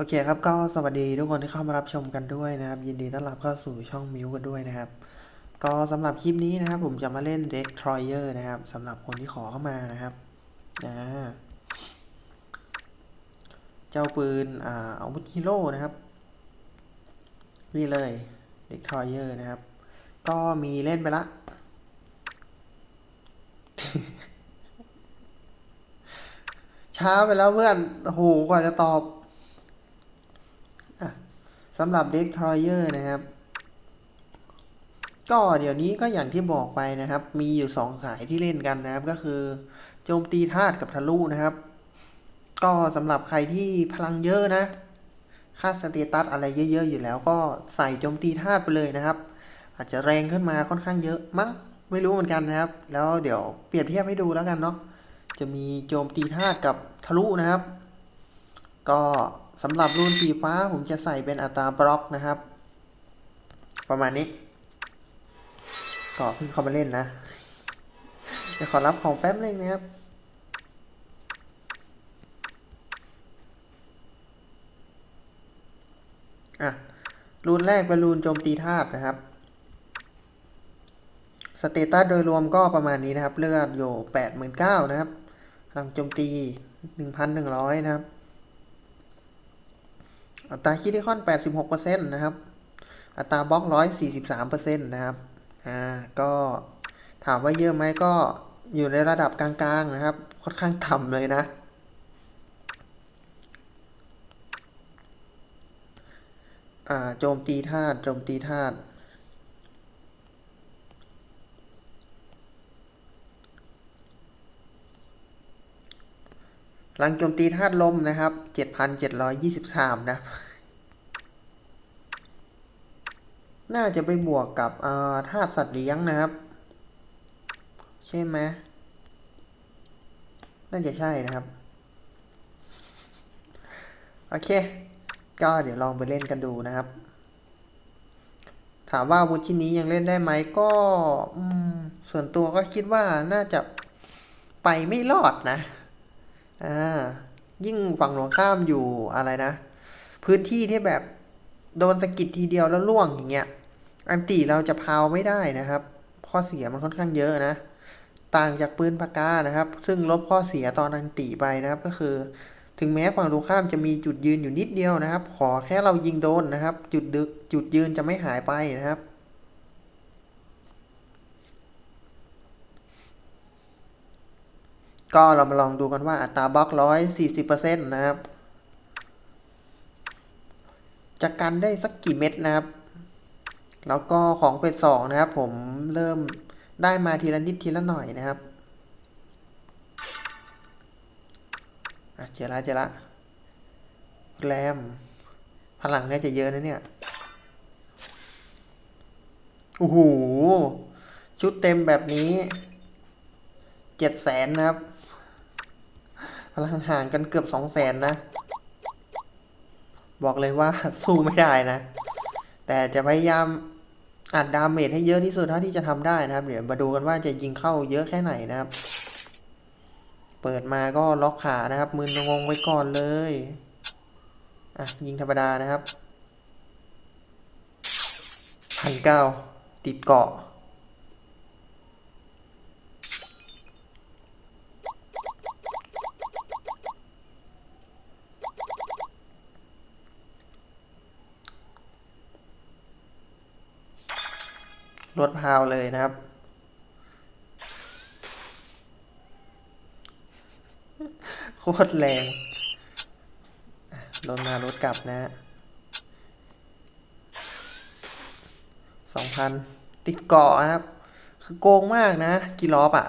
โอเคครับก็สวัสดีทุกคนที่เข้ามารับชมกันด้วยนะครับ ยินดีต้อนรับเข้าสู่ช่องมิวกันด้วยนะครับ ก็สำหรับคลิปนี้นะครับ ผมจะมาเล่น Destroyer นะครับสำหรับคนที่ขอเข้ามานะครับนะเจ้าปืนอ่าอาวุธฮีโร่นะครับนี่เลย Destroyer นะครับ ก็มีเล่นไปละช้าไปแล้วเพื่อนโอ้โหกว่าจะตอบ สำหรับ Destroyer นะครับ ก็เดี๋ยวนี้ก็อย่างที่บอกไปนะครับ มีอยู่สองสายที่เล่นกันนะครับ ก็คือ โจมตีธาตุกับทะลุนะครับ ก็สำหรับใครที่พลังเยอะนะ ค่าสเตตัสอะไรเยอะๆ อยู่แล้ว ก็ใส่โจมตีธาตุไปเลยนะครับ อาจจะแรงขึ้นมาค่อนข้างเยอะมั้งไม่รู้เหมือนกันนะครับ แล้วเดี๋ยวเปรียบเทียบให้ดูแล้วกันเนาะจะมีโจมตีธาตุกับทะลุนะครับ ก็ สำหรับรูนสีฟ้าผมจะใส่เป็นอัตราบล็อกนะครับ ประมาณนี้ก็เพิ่งเข้ามาเล่นนะ เดี๋ยวขอรับของแป๊บนึงนะครับอะรูนแรกเป็นรูนโจมตีธาตุนะครับสเตตัสโดยรวมก็ประมาณนี้นะครับ เลือดอยู่แปดหมื่นเก้านะครับพลังโจมตีหนึ่งพันหนึ่งร้อยนะครับ อัตราคิดิคอน 86%นะครับ อัตราบล็อก 143%นะครับ อ่า ก็ถามว่าเยอะไหมก็อยู่ในระดับกลางๆนะครับ ค่อนข้างต่ำเลยนะ อ่า โจมตีธาตุ โจมตีธาตุ ลังโจมตีธาตุลมนะครับ 7,723 นะ น่าจะไปบวกกับธาตุสัตว์เลี้ยงนะครับ ใช่ไหมน่าจะใช่นะครับ โอเค ก็เดี๋ยวลองไปเล่นกันดูนะครับ ถามว่าวุชินนี้ยังเล่นได้ไหมก็มส่วนตัวก็คิดว่าน่าจะไปไม่รอดนะ อ่ายิ่งฝั่งตรงข้ามอยู่อะไรนะ พื้นที่ที่แบบโดนสะกิดทีเดียวแล้วล่วงอย่างเงี้ย อันตีเราจะพาวไม่ได้นะครับข้อเสียมันค่อนข้างเยอะนะ ต่างจากปืนปากกานะครับ ซึ่งลบข้อเสียตอนอันตีไปนะครับก็คือถึงแม้ฝั่งตรงข้ามจะมีจุดยืนอยู่นิดเดียวนะครับ ขอแค่เรายิงโดนนะครับ จุดดึกจุดยืนจะไม่หายไปนะครับ ก็เรามาลองดูกันว่าอัตราบล็อกร้อยสี่สิบเปอร์เซ็นต์นะครับ จะกันได้สักกี่เม็ดนะครับ แล้วก็ของเป็ดสองนะครับ ผมเริ่มได้มาทีละนิดทีละหน่อยนะครับอะเจอละเจอละแรม พลังเนี่ยจะเยอะนะเนี่ย โอ้โห ชุดเต็มแบบนี้ เจ็ดแสนนะครับ พลังห่างกันเกือบสองแสนนะ บอกเลยว่าสู้ไม่ได้นะ แต่จะพยายามอัดดาเมจให้เยอะที่สุดเท่าที่จะทำได้นะครับ เดี๋ยวมาดูกันว่าจะยิงเข้าเยอะแค่ไหนนะครับ เปิดมาก็ล็อกขานะครับ มืองงไว้ก่อนเลย อะ ยิงธรรมดานะครับพันเก้าติดเกาะ ลดพาวเลยนะครับ โคตรแรงอะลดมารถกลับนะฮะสองพันติดเกาะนะครับ คือโกงมากนะ กีรอบอะ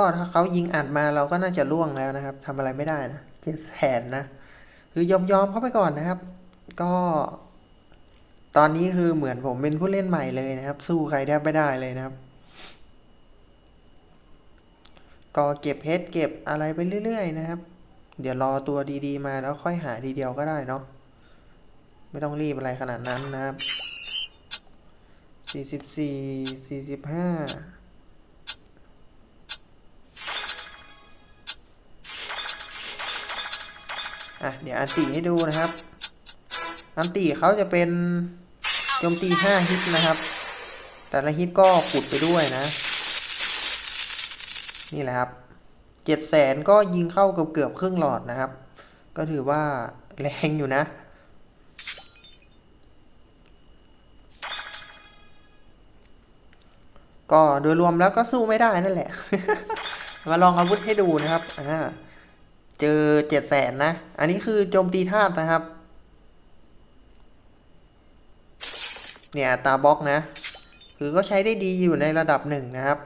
ก็ถ้าเขายิงอัดมาเราก็น่าจะล่วงแล้วนะครับทำอะไรไม่ได้นะเจ็บแสนนะ คือยอมยอมเข้าไปก่อนนะครับ ก็ ตอนนี้คือเหมือนผมเป็นผู้เล่นใหม่เลยนะครับ สู้ใครแทบไม่ได้เลยนะครับ ก็เก็บเฮดเก็บอะไรไปเรื่อยๆนะครับ เดี๋ยวรอตัวดีๆมาแล้วค่อยหาทีเดียวก็ได้เนาะไม่ต้องรีบอะไรขนาดนั้นนะครับสี่สิบสี่สี่สิบห้า อะเดี๋ยวอันติให้ดูนะครับ อันติเขาจะเป็นโจมตีห้าฮิตนะครับ แต่ละฮิตก็ขุดไปด้วยนะ นี่แหละครับเจ็ดแสนก็ยิงเข้าเกือบเกือบครึ่งหลอดนะครับ ก็ถือว่าแรงอยู่นะก็โดยรวมแล้วก็สู้ไม่ได้นั่นแหละ มาลองอาวุธให้ดูนะครับ อ่า เจอเจ็ดแสนนะ อันนี้คือโจมตีธาตุนะครับ เนี่ยตาบล็อกนะ คือก็ใช้ได้ดีอยู่ในระดับหนึ่งนะครับ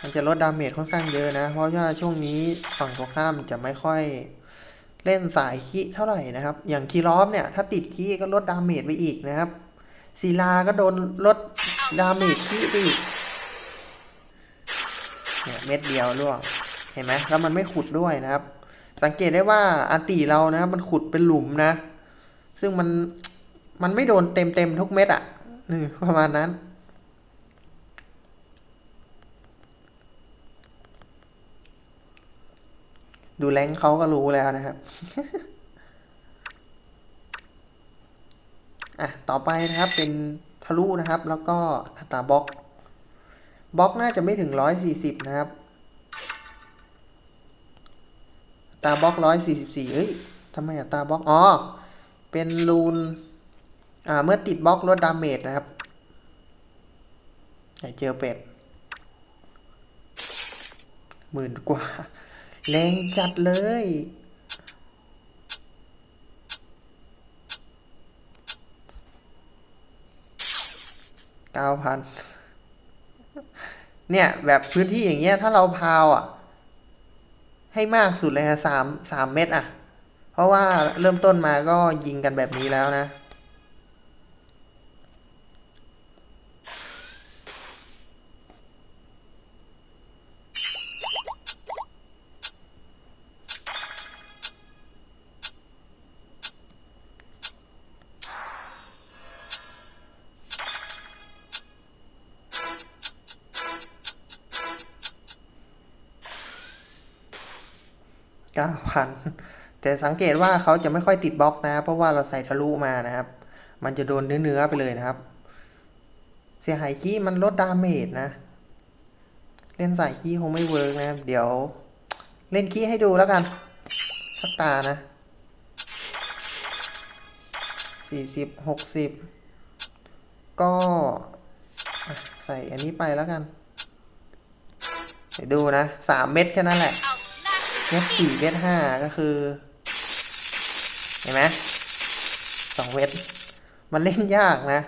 มันจะลดดาเมจค่อนข้างเยอะนะ เพราะว่าช่วงนี้ฝั่งตรงข้ามจะไม่ค่อยเล่นสายคีเท่าไหร่นะครับ อย่างคีรอฟเนี่ย ถ้าติดคีก็ลดดาเมจไปอีกนะครับศิลาก็โดนลดดาเมจคีไปอีกเนี่ยเม็ดเดียวล่วง เห็นไหมแล้วมันไม่ขุดด้วยนะครับ สังเกตได้ว่าอันตีเรานะมันขุดเป็นหลุมนะ ซึ่งมันมันไม่โดนเต็มเต็มทุกเม็ดอะ่ะประมาณนั้นดูแรงเขาก็รู้แล้วนะครับ อะ ต่อไปนะครับเป็นทะลุนะครับ แล้วก็อัตราบล็อก บล็อกน่าจะไม่ถึงร้อยสี่สิบนะครับ อั ตาบล็อกร้อยสี่สิบสี่เอ้ยทำไมอัตาบล็อกอ๋อ เป็นรูน อ่า เมื่อติดบล็อกลดดาเมจนะครับไหนเจอเป็ดหมื่นกว่า แรงจัดเลย เก้าพัน เนี่ย แบบพื้นที่อย่างเงี้ย ถ้าเราพาวอะ ให้มากสุดเลยฮะสามสามเม็ดอะ เพราะว่าเริ่มต้นมาก็ยิงกันแบบนี้แล้วนะ เก้าพันแต่สังเกตว่าเขาจะไม่ค่อยติดบล็อกนะเพราะว่าเราใส่ทะลุมานะครับ มันจะโดนเนื้อๆไปเลยนะครับ เสียหายขี้มันลดดาเมจนะ เล่นใส่ขี้คงไม่เวิร์กนะครับ เดี๋ยวเล่นขี้ให้ดูแล้วกันสักตานะสี่สิบหกสิบก็ใส่อันนี้ไปแล้วกันเดี๋ยวดูนะสามเม็ดแค่นั้นแหละ เม็ดสี่เม็ดห้าก็คือ เห็นไหมสองเม็ดมันเล่นยากนะ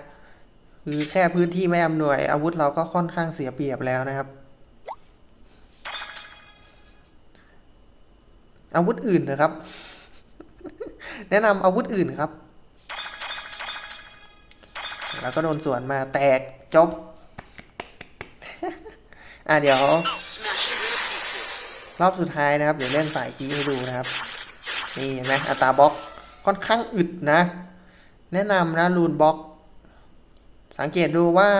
คือแค่พื้นที่ไม่อำนวย อาวุธเราก็ค่อนข้างเสียเปรียบแล้วนะครับ อาวุธอื่นนะครับ แนะนำอาวุธอื่นครับ แล้วก็โดนสวนมาแตกจบ อะเดี๋ยว รอบสุดท้ายนะครับเดี๋ยวเล่นสายคีให้ดูนะครับ นี่เห็นไหมอัตราบล็อกค่อนข้างอึดนะ แนะนำนะรูนบล็อก สังเกตดูว่า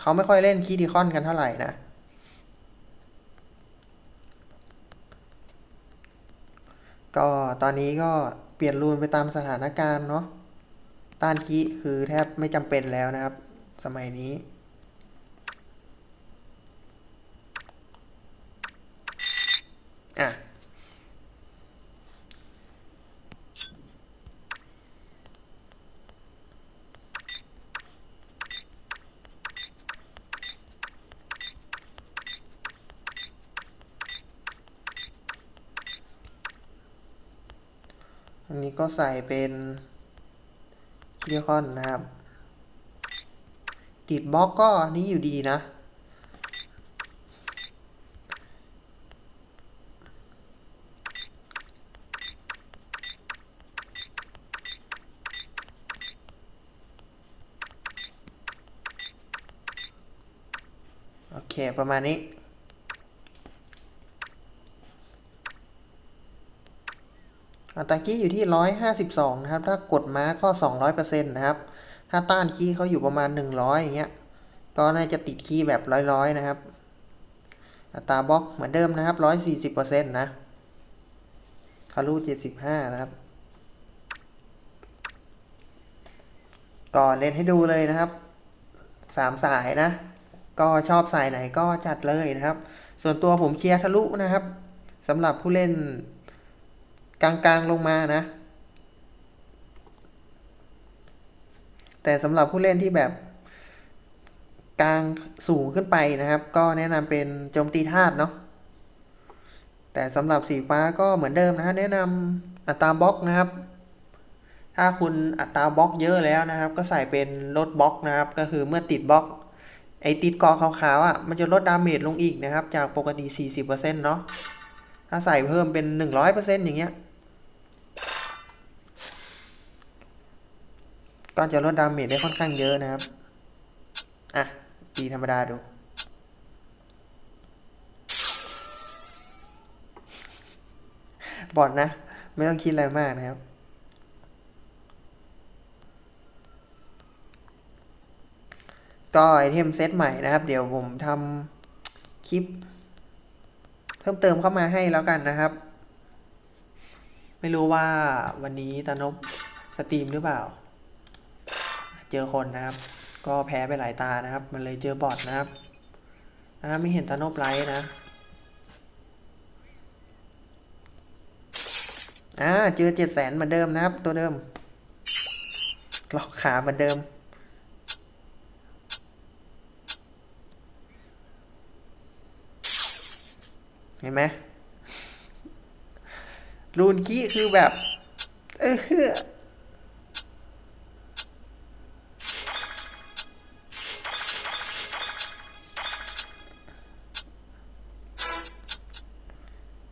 เขาไม่ค่อยเล่นคีดีคอนกันเท่าไหร่นะก็ตอนนี้ก็เปลี่ยนรูนไปตามสถานการณ์เนาะต้านคีคือแทบไม่จำเป็นแล้วนะครับ สมัยนี้ อะอันนี้ก็ใส่เป็นคิลิคอนนะครับติดบล็อกก็อันนี้อยู่ดีนะ คประมาณนี้อัตรากี้อยู่ที่ 152 นะครับ ถ้ากดม้าก็ 200%นะครับ ถ้าต้านคีย์เขาอยู่ประมาณหนึ่งร้อยอย่างเงี้ย ก็น่าจะติดคีย์แบบร้อยๆ นะครับ อัตราบล็อกเหมือนเดิมนะครับร้อยสี่สิบเปอร์เซ็นต์นะทะลุเจ็ดสิบห้านะครับ ก่อนเล่นให้ดูเลยนะครับสามสายนะ ก็ชอบสายไหนก็จัดเลยนะครับ ส่วนตัวผมเชียร์ทะลุนะครับสำหรับผู้เล่นกลางๆลงมานะ แต่สำหรับผู้เล่นที่แบบกลางสูงขึ้นไปนะครับ ก็แนะนำเป็นโจมตีธาตุเนาะแต่สำหรับสีฟ้าก็เหมือนเดิมนะฮะแนะนำอัตราบล็อกนะครับ ถ้าคุณอัตราบล็อกเยอะแล้วนะครับ ก็ใส่เป็นลดบล็อกนะครับ ก็คือเมื่อติดบล็อก ไอติดกอขาวๆอะมันจะลดดาเมจลงอีกนะครับ จากปกติ 40%เนาะถ้าใส่เพิ่มเป็น 100%อย่างเงี้ย ก็จะลดดาเมจได้ค่อนข้างเยอะนะครับ อะ ตีธรรมดาดู บอดนะ ไม่ต้องคิดอะไรมากนะครับ ก็ไอเทมเซตใหม่นะครับ เดี๋ยวผมทำคลิป เพิ่มเติมเข้ามาให้แล้วกันนะครับ ไม่รู้ว่าวันนี้ตานบสตรีมหรือเปล่า เจอคนนะครับ ก็แพ้ไปหลายตานะครับ มันเลยเจอบอทนะครับนะบไม่เห็นตานบไลท์นะอ่าเจอเจ็ดแสนเหมือนเดิมนะครับ ตัวเดิมล็อกขาเหมือนเดิม ห็นไหมรูนกี้คือแบบ เออ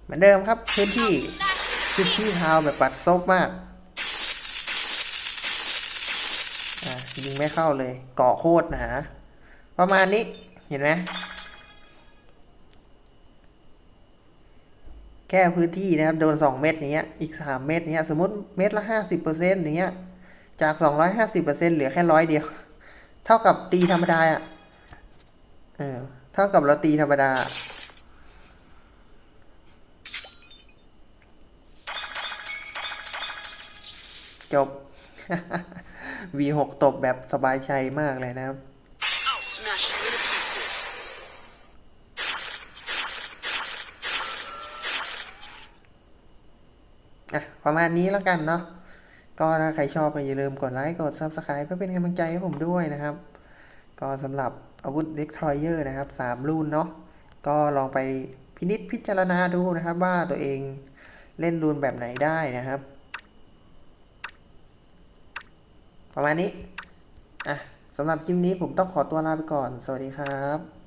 เหมือนเดิมครับพื้นที่พื้นที่ทาวแบบปัดซบมากยิงไม่เข้าเลยเกาะโคตรหนาประมาณนี้เห็นไหม ค่พื้นที่นะครับ โดน 2 เม็ดอย่างเงี้ย อีก 3 เม็ดเนี้ย สมมติเม็ดละ 50เปอร์เซ็นต์อย่างเงี้ย จาก 250เปอร์เซ็นต์เหลือแค่ร้อยเดียว เท่ากับตีธรรมดาอะ เออ เท่ากับเราตีธรรมดา จบ V6 ตบแบบสบายใจมากเลยนะครับ ประมาณนี้แล้วกันเนาะก็ถ้าใครชอบก็อย่าลืมกดไลค์กด Subscribe เพื่อเป็นกำลังใจให้ผมด้วยนะครับ ก็สำหรับอาวุธ Destroyer นะครับ 3 รุ่นเนาะก็ลองไปพินิจพิจารณาดูนะครับ ว่าตัวเองเล่นรุ่นแบบไหนได้นะครับ ประมาณนี้อะสำหรับคลิปนี้ผมต้องขอตัวลาไปก่อน สวัสดีครับ